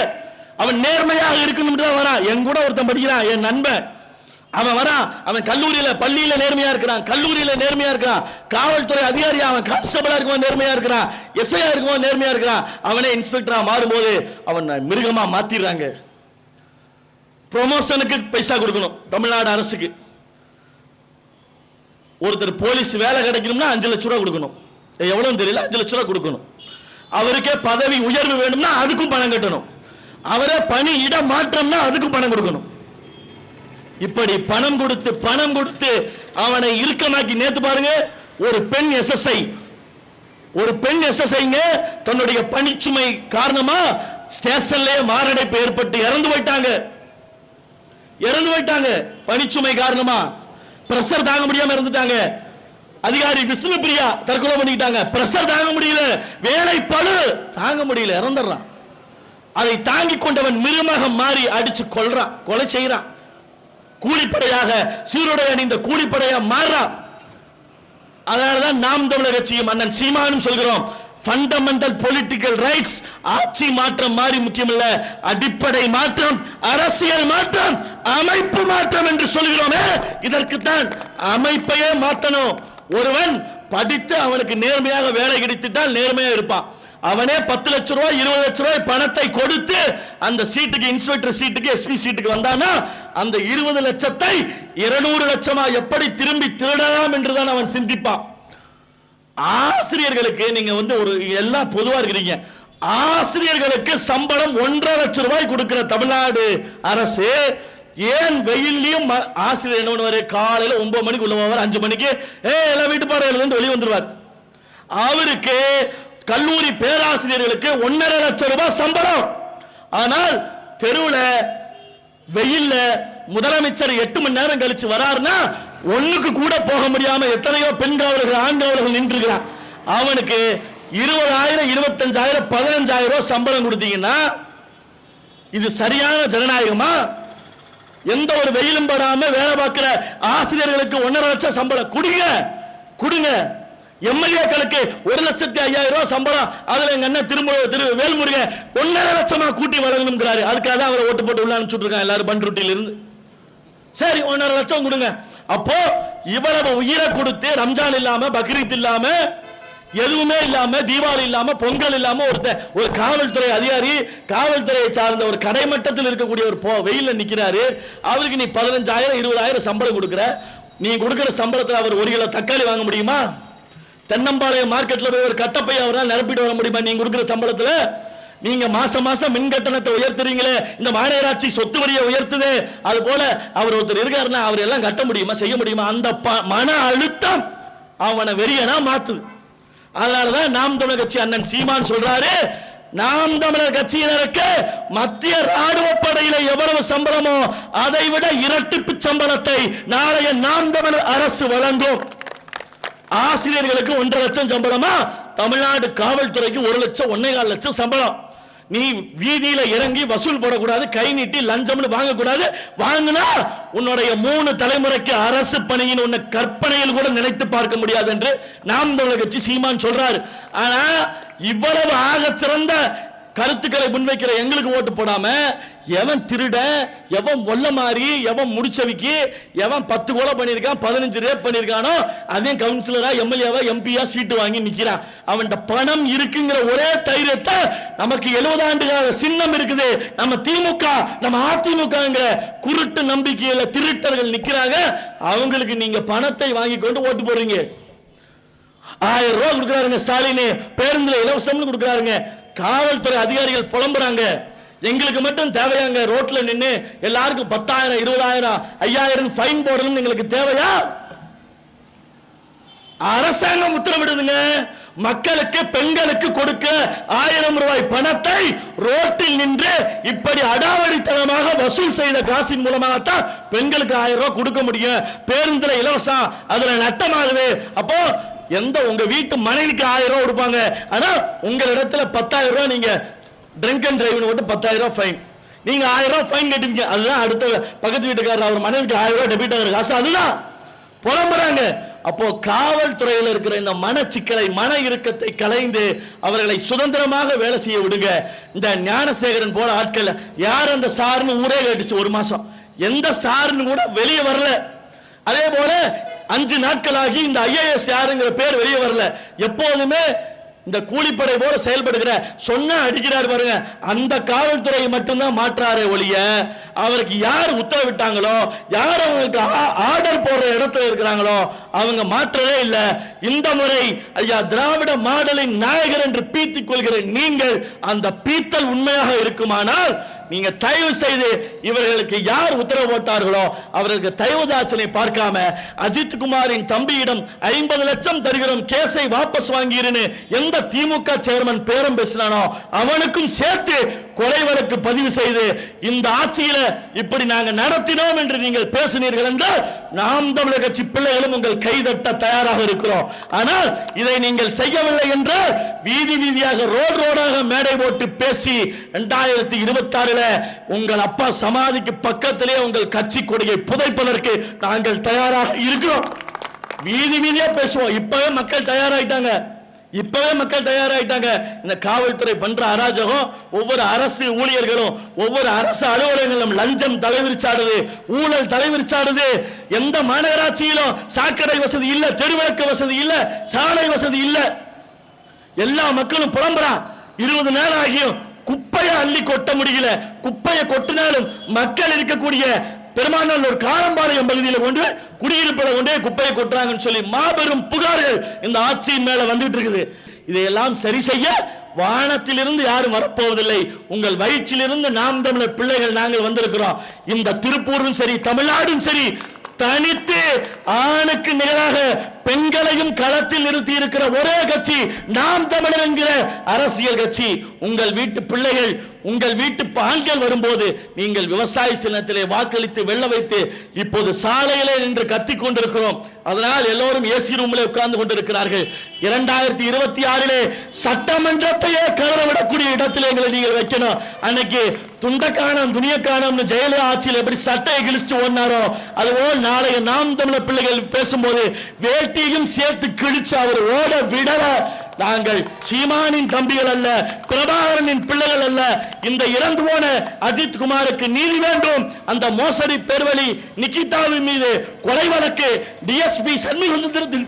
அவன் நேர்மையாக இருக்கணும்னு தான் வரான் என் கூட ஒருத்தன் படிக்கிறான் என் நண்பன். அவன் வரான் அவன் கல்லூரியில பள்ளியில நேர்மையா இருக்கிறான் கல்லூரியில நேர்மையா இருக்கிறான். காவல்துறை அதிகாரி அவன் கான்ஸ்டபிளா இருக்கும்போது நேர்மையா இருக்கிறான். எஸ்ஐயா இருக்கும்போது நேர்மையா இருக்கிறான். அவனே இன்ஸ்பெக்டரா மாறும்போது அவன் மிருகமா மாத்திடுறாங்க. ப்ரொமோஷனுக்கு பைசா கொடுக்கணும் தமிழ்நாடு அரசுக்கு. ஒருத்தர் போலீஸ் வேலை கிடைக்கணும்னா அஞ்சு லட்ச ரூபா கொடுக்கணும். எவ்வளவு தெரியல? அஞ்சு லட்ச ரூபா கொடுக்கணும். அவருக்கே பதவி உயர்வு வேணும்னா அதுக்கும் பணம் கட்டணும். அவரே பணி இட மாற்றம்னா அதுக்கும் பணம் கொடுக்கணும். இப்படி பணம் கொடுத்து பணம் கொடுத்து அவனை இறுக்கமாக்கி நேத்து பாருங்க ஒரு பெண் எஸ்எஸ்ஐ ஒரு பெண் எஸ்எஸ்ஐங்க தன்னுடைய பணிச்சுமை காரணமா ஸ்டேஷன்லயே மாரடைப்பு ஏற்பட்டு இறந்து போயிட்டாங்க. இறந்து போயிட்டாங்க. பணிச்சுமை காரணமா. பிரஷர் தாங்க முடியாம இருந்துட்டாங்க அதிகாரி விஷ்ணு பிரியா தற்கொலை பண்ணிக்கிட்டாங்க. பிரஷர் தாங்க முடியல. வேலை பழு தாங்க முடியல. இறந்துடுறான். அதை தாங்கி கொண்டவன் மிருமாக மாறி அடிச்சு கொள்றான் கொலை செய்யறான் கூலிப்படையாக சீருடை அணிந்த கூலிப்படையா மாறுறான். அதனாலதான் நாம் தமிழர் கட்சியும் அண்ணன் சீமானும் சொல்கிறோம். ஃபண்டமெண்டல் பொலிட்டிக்கல் ரைட்ஸ் ஆட்சி மாற்றம் மாறி முக்கியமில்ல. அடிப்படை மாற்றம் அரசியல் மாற்றம் அமைப்பு மாற்றம் என்று சொல்கிறோமே இதற்குத்தான் அமைப்பையே மாற்றணும். ஒருவன் படித்து அவனுக்கு நேர்மையாக வேலை கிடைத்துட்டால் நேர்மையாக இருப்பான். அவனே பத்து லட்ச ரூபாய் இருபது லட்ச ரூபாய் பணத்தை கொடுத்து அந்த சீட்டுக்கு இன்ஸ்பெக்டர் சீட்டுக்கு எஸ்பி சீட்டுக்கு வந்தானா அந்த இருபது லட்சத்தை இருநூறு லட்சமா எப்படி திரும்பி திருடலாம் என்றுதான் அவன் சிந்திப்பான். ஆசிரியர்களுக்கு நீங்க வந்து ஒரு எல்லாம் பொதுவா இருக்கிறீங்க. ஆசிரியர்களுக்கு சம்பளம் ஒன்றரை லட்சம் ரூபாய் கொடுக்கிற தமிழ்நாடு அரசு ஏன் வெயில்லையும் ம- ஆசிரியர் என்ன பண்ணுவார்? காலையில் ஒன்பது மணிக்கு உள்ள போவார் அஞ்சு மணிக்கு ஏ எல்லாம் வீட்டு பாடம் வந்து வெளியே வந்துடுவார் அவருக்கு கல்லூரி பேராசிரியர்களுக்கு ஒன்னரை லட்சம் ரூபாய் சம்பளம். ஆனால் தெருவில் வெயில்ல முதலமைச்சர் எட்டு மணி நேரம் கழிச்சு வராருன்னா ஒண்ணுக்கு கூட போக முடியாம எத்தனையோ பெண் காவலர்கள் ஆண் காவலர்கள் நின்று அவனுக்கு இருபதாயிரம் இருபத்தஞ்சாயிரம் பதினஞ்சாயிரம் ரூபாய் சம்பளம் கொடுத்தீங்கன்னா இது சரியான ஜனநாயகமா? எந்த ஒரு வெயிலும் படாம வேலை பார்க்கிற ஆசிரியர்களுக்கு ஒன்னரை லட்சம் சம்பளம். கொடுங்க கொடுங்க. எம்எல்ஏக்களுக்கு ஒரு லட்சத்தி ஐயாயிரம் ரூபாய் சம்பளம். அதுல எங்க அண்ணன் திரும்ப திரு வேல்முருகன் ஒன்னரை லட்சமா கூட்டி வழங்கணுங்கிறாரு. அதுக்காக தான் அவரை ஓட்டு போட்டு உள்ள அனுப்பிச்சுட்டு இருக்காங்க எல்லாரும் பண்ருட்டியில இருந்து சரி ஒன்னரை லட்சம் கொடுங்க. அப்போ இவ்வளவு உயிரை கொடுத்து ரம்ஜான் இல்லாம பக்ரீத் இல்லாம எதுவுமே இல்லாம தீபாவளி இல்லாம பொங்கல் இல்லாம ஒருத்த ஒரு காவல்துறை அதிகாரி காவல்துறையை சார்ந்த ஒரு கடைமட்டத்தில் இருக்கக்கூடிய ஒரு போ வெயில்ல நிக்கிறாரு. அவருக்கு நீ பதினஞ்சாயிரம் இருபதாயிரம் சம்பளம் கொடுக்குற. நீ கொடுக்குற சம்பளத்தில் அவர் ஒரு கிலோ தக்காளி வாங்க முடியுமா? தென்னம்பாளையம் மார்க்கெட்ல போய் ஒரு கட்டப்பை அவரால் நிரப்பிட்டு வர முடியுமா நீங்க கொடுக்குற சம்பளத்துல? நீங்க மாசம் மாசம் மின் கட்டணத்தை உயர்த்துறீங்களே இந்த மாநகராட்சி சொத்து வரியை உயர்த்துது. அது போல அவர் ஒருத்தர் இருக்காருன்னா அவர் எல்லாம் கட்ட முடியுமா செய்ய முடியுமா? அந்த ப- மன அழுத்தம் அவனை வெறியனா மாத்துது. அதனாலதான் நாம் தமிழர் கட்சி அண்ணன் சீமான் சொல்றாரு நாம் தமிழர் கட்சியினருக்கு மத்திய ராணுவ படையில எவ்வளவு சம்பளமோ அதை விட இரட்டிப்பு சம்பளத்தை நாளைய நாம் தமிழர் அரசு வழங்கும். ஆசிரியர்களுக்கு ஒன்றரை லட்சம் சம்பளமா? தமிழ்நாடு காவல்துறைக்கு ஒரு லட்சம் ஒன்னே கால் லட்சம் சம்பளம். நீ வீதியில இறங்கி வசூல் போடக்கூடாது கை நீட்டி லஞ்சம்னு வாங்கக்கூடாது. வாங்கினா உன்னுடைய மூணு தலைமுறைக்கு அரசு பணியின் உன்னை கற்பனையில் கூட நினைத்து பார்க்க முடியாது என்று நாம் தமிழக கட்சி சீமான் சொல்றாரு. ஆனா இவ்வளவு ஆக சிறந்த கருத்துக்களை முன்வைக்கிற எங்களுக்கு ஓட்டு போடாம எவன் திருட எவன் ஒல்ல மாறி எவன் முடிச்சவிக்கு எவன் பத்து கோலை பண்ணியிருக்கான் பதினஞ்சு ரேப் பண்ணியிருக்கானோ அதே கவுன்சிலரா எம்எல்ஏவா எம்பியா சீட்டு வாங்கி நிற்கிறான் அவன்கிட்ட பணம் இருக்குங்கிற ஒரே தைரியத்தை நமக்கு எழுபது ஆண்டுகால சின்னம் இருக்குது. நம்ம திமுக நம்ம அதிமுகங்கிற குருட்டு நம்பிக்கையில திருட்டர்கள் நிற்கிறாங்க அவங்களுக்கு நீங்க பணத்தை வாங்கி கொண்டு ஓட்டு போடுறீங்க. ஆயிரம் ரூபாய் கொடுக்குறாருங்க ஸ்டாலின். பேருந்துல இலவசம்னு கொடுக்குறாருங்க. காவல்துறை அதிகாரிகள் புலம்புறாங்க. எங்களுக்கு மட்டும் தேவையாங்க. ரோட்ல நின்னு எல்லாருக்கும் பத்தாயிரம் இருபதாயிரம் ஐயாயிரம் ஃபைன் போடணும் எங்களுக்கு தேவையா? அரசாங்கம் உத்தரவிடுதுங்க. மக்களுக்கு பெண்களுக்கு கொடுக்க ஆயிரம் ரூபாய் பணத்தை ரோட்டில் நின்று இப்படி அடாவடித்தனமாக வசூல் செய்த காசின் மூலமாகத்தான் பெண்களுக்கு ஆயிரம் ரூபாய் கொடுக்க முடியும். பேருந்துல இலவசம் அதுல நட்டமாகுது. அப்போ எந்த உங்க வீட்டு மனைவிக்கு ஆயிரம் ரூபாய் கொடுப்பாங்க? ஆனா உங்களிடத்துல பத்தாயிரம் ரூபாய் நீங்க ட்ரிங்க் அண்ட் டிரைவ் போட்டு பத்தாயிரம் ரூபாய் ஃபைன் நீங்க ஆயிரம் ரூபாய் ஃபைன் கட்டுவீங்க அதுதான் அடுத்த பக்கத்து வீட்டுக்காரர் அவர் மனைவிக்கு ஆயிரம் ரூபாய் டெபிட் ஆகிற காசு அதுதான். புலம்புறாங்க. அப்போ காவல்துறையில் இருக்கிற இந்த மனச்சிக்கலை மன இறுக்கத்தை கலைந்து அவர்களை சுதந்திரமாக வேலை செய்ய விடுங்க. இந்த ஞானசேகரன் போல ஆட்கள் யார் அந்த சார்னு ஊரே கேட்டுச்சு ஒரு மாசம். எந்த சார்னு கூட வெளியே வரல. அதே போல அஞ்சு நாட்களாகி இந்த ஐஏஎஸ் யாருங்கிற பேர் வெளியே வரல. எப்போதுமே இந்த கூலிப்படை போல செயல்படுகிற சொன்னா அடிக்கிறார் பாருங்க. அந்த காவல்துறை மட்டும்தான் மாற்றாரே ஒழிய அவருக்கு யார் உத்தரவிட்டாங்களோ யார் அவங்களுக்கு ஆர்டர் போடுற இடத்துல இருக்கிறாங்களோ அவங்க மாற்றவே இல்லை. இந்த முறை ஐயா திராவிட மாடலின் நாயகர் என்று பீத்திக் கொள்கிற நீங்கள் அந்த பீத்தல் உண்மையாக இருக்குமானால் நீங்க தயவு செய்து இவர்களுக்கு யார் உத்தரவு போட்டார்களோ அவர்களுக்கு தயவுதாச்சனை பார்க்காம அஜித் குமாரின் தம்பியிடம் ஐம்பது லட்சம் தருகிறோம் கேஸை வாபஸ் வாங்கியிருன்னு எந்த திமுக சேர்மன் பேரம் பேசினானோ அவனுக்கும் சேர்த்து கொலை வழக்கு பதிவு செய்து இந்த ஆட்சியில இப்படி நாங்கள் நடத்தினோம் என்று நீங்கள் பேசினீர்கள் என்றால் நாம் தமிழக கட்சி பிள்ளைகளும் உங்கள் கைதட்ட தயாராக இருக்கிறோம். ஆனால் இதை நீங்கள் செய்யவில்லை என்றால் வீதி வீதியாக ரோடு ரோடாக மேடை போட்டு பேசி இரண்டாயிரத்தி இருபத்தி ஆறுல உங்கள் அப்பா சமாதிக்கு பக்கத்திலே உங்கள் கட்சி கொடியை புதைப்பதற்கு நாங்கள் தயாராக இருக்கிறோம். வீதி வீதியா பேசுவோம். இப்பவே மக்கள் தயாராயிட்டாங்க. இப்பவே மக்கள் தயாராயிட்டாங்க. இந்த காவல்துறை பண்ற அராஜகம் ஒவ்வொரு அரசு ஊழியர்களும் ஒவ்வொரு அரசு அலுவலகங்களும் லஞ்சம் தலைவிரிச்சாடுது. ஊழல் தலைவிரிச்சாடுது. எந்த மாநகராட்சியிலும் சாக்கடை வசதி இல்ல தெருவிளக்கு வசதி இல்ல சாலை வசதி இல்ல. எல்லா மக்களும் புலம்புறான் இருபது நேரம் ஆகியும் குப்பையை அள்ளி கொட்ட முடியல. குப்பையை கொட்டினாலும் மக்கள் இருக்கக்கூடிய பெருமாநல்லூர் காலம்பாளையம் பகுதியில் கொண்டு குடியிருப்பில் கொண்டே குப்பையை கொட்டுறாங்கன்னு சொல்லி மாபெரும் புகார்கள் இந்த ஆட்சியின் மேல வந்துட்டு இருக்குது. இதையெல்லாம் சரி செய்ய வானத்திலிருந்து யாரும் வரப்போவதில்லை. உங்கள் வயிற்றிலிருந்து நாம் தமிழர் பிள்ளைகள் நாங்கள் வந்திருக்கிறோம். இந்த திருப்பூரும் சரி தமிழ்நாடும் சரி தனித்து ஆணுக்கு நிகராக பெண்களையும் களத்தில் நிறுத்தி இருக்கிற ஒரே கட்சி நாம் தமிழர் என்கிற அரசியல் கட்சி. உங்கள் வீட்டு பிள்ளைகள் உங்கள் வீட்டு ஆண்கள் வரும்போது நீங்கள் விவசாய சின்னத்திலே வாக்களித்து வெள்ள வைத்து இப்போது சாலையிலே நின்று கத்திக் கொண்டிருக்கிறோம். அதனால் எல்லோரும் ஏசி ரூமில் உட்கார்ந்து கொண்டிருக்கிறார்கள். இரண்டாயிரத்தி இருபத்தி ஆறிலே சட்டமன்றத்தையே கலரவிடக்கூடிய இடத்திலே எங்களை நீங்கள் வைக்கணும். அன்னைக்கு துண்டக்கானம் துணியக்கானம்னு ஜெயலலிதா ஆட்சியில் எப்படி சட்டையை கிழிச்சு ஓடினாரோ அதுபோல் நாளைய நாம் தமிழர் பிள்ளைகள் பேசும்போது வேட்டியும் சேர்த்து கிழிச்சு அவர் ஓட விடல. நாங்கள் சீமானின் தம்பிகள் அல்ல பிரபாகரனின் பிள்ளைகள் அல்ல. இந்த இறந்து போன அஜித் குமாருக்கு நீதி வேண்டும். அந்த மோசடி பெருவழி நிகிதாவின் மீது கொலை வழக்கு. டிஎஸ்பி சண்முகத்தின்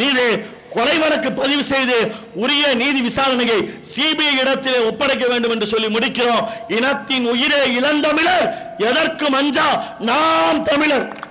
மீது கொலை வழக்கு பதிவு செய்து உரிய நீதி விசாரணையை சிபிஐ இடத்திலே ஒப்படைக்க வேண்டும் என்று சொல்லி முடிக்கிறோம். இனத்தின் உயிரே இளந்தமிழர். எதற்கும் அஞ்சா நாம் தமிழர்.